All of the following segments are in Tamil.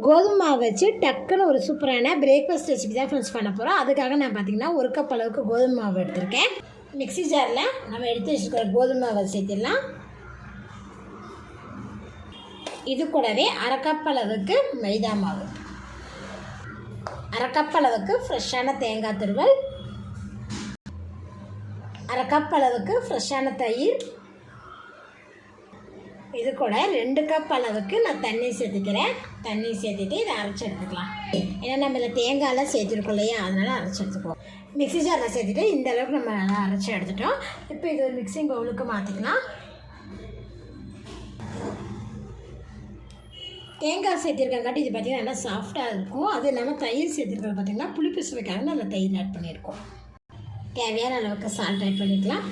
கோதுமை மாவு வச்சு டக்குன்னு ஒரு சூப்பரான பிரேக்ஃபாஸ்ட் ரெசிபி தான் ஃப்ரெண்ட்ஸ் பண்ண போகிறோம் அதுக்காக நான் பார்த்தீங்கன்னா ஒரு கப் அளவுக்கு கோதுமை மாவு எடுத்திருக்கேன். மிக்ஸி ஜாரில் நம்ம எடுத்து வச்சுருக்கிற கோதுமை மாவை சேர்த்திடலாம். இது கூடவே அரைக்கப் அளவுக்கு மைதா மாவு. அரைக்கப் அளவுக்கு ஃப்ரெஷ்ஷான தேங்காய் துருவல். அரைக்கப் அளவுக்கு ஃப்ரெஷ்ஷான தயிர். இது கூட ரெண்டு கப் அளவுக்கு நான் தண்ணி சேர்த்துக்கிறேன். தண்ணி சேர்த்துட்டு இதை அரைச்சி எடுத்துக்கலாம். ஏன்னா நம்ம இதில் தேங்காயெல்லாம் சேர்த்துருக்கோம் இல்லையா? அதனால் அரைச்சி எடுத்துக்குவோம். மிக்ஸி ஜாரில் சேர்த்துட்டு இந்த அளவுக்கு நம்ம நல்லா அரைச்சி எடுத்துட்டோம். இப்போ இது ஒரு மிக்சிங் பவுலுக்கு மாற்றிக்கலாம் தேங்காய் சேர்த்திருக்கங்காட்டி இது பார்த்திங்கன்னா நல்லா சாஃப்டாக இருக்கும். அது இல்லாமல் தயிர் சேர்த்துருக்கிறது பார்த்திங்கன்னா புளிப்பு சுவைக்காக நல்லா தயிர் ஆட் பண்ணியிருக்கோம். தேவையான அளவுக்கு சால்ட் ஆட் பண்ணிக்கலாம்.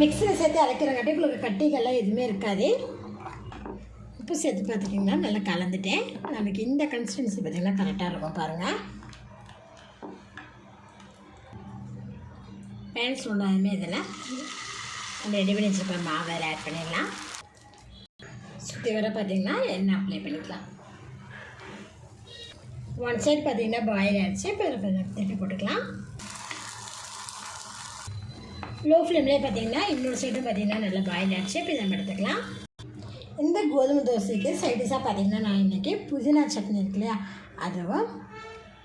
மிக்ஸியில் சேர்த்து அரைக்கிறங்காட்டி உங்களுக்கு கட்டிகள்லாம் எதுவுமே இருக்காது. உப்பு சேர்த்து பார்த்துட்டிங்கன்னா நல்லா கலந்துட்டேன். நமக்கு இந்த கன்சிஸ்டன்சி பார்த்திங்கன்னா கரெக்டாக இருக்கும். பாருங்கள் பேன்ஸ் ஒன்றாதுமே இதில். நம்ம ரெடி பண்ணி வச்சுருப்பேன் மாவை ஆட் பண்ணிடலாம். சுற்றி வர பார்த்திங்கன்னா எண்ணெய் அப்ளை பண்ணிக்கலாம். ஒன் சைடு பார்த்திங்கன்னா பாயில் ஆகிடுச்சு இப்போ திருப்பி போட்டுக்கலாம். லோ ஃப்ளேம்லேயே பார்த்தீங்கன்னா இன்னொரு சைடும் பார்த்தீங்கன்னா நல்லா பாயில் ஆச்சு. இப்போ இதை நம்ம எடுத்துக்கலாம். இந்த கோதுமை தோசைக்கு சைடிஷாக பார்த்தீங்கன்னா நான் இன்றைக்கி புதினா சட்னி இருக்கு இல்லையா? அதுவும்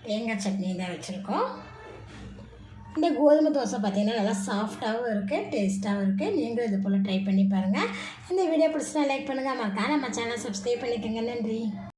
தேங்காய் சட்னி தான் வச்சுருக்கோம். இந்த கோதுமை தோசை பார்த்தீங்கன்னா நல்லா சாஃப்டாகவும் இருக்குது டேஸ்ட்டாகவும் இருக்குது நீங்களும் இது போல் ட்ரை பண்ணி பாருங்கள் இந்த வீடியோ பிடிச்சினா லைக் பண்ணுங்கள் மறக்காம நம்ம சேனல் சப்ஸ்கிரைப் பண்ணிக்கோங்க. நன்றி.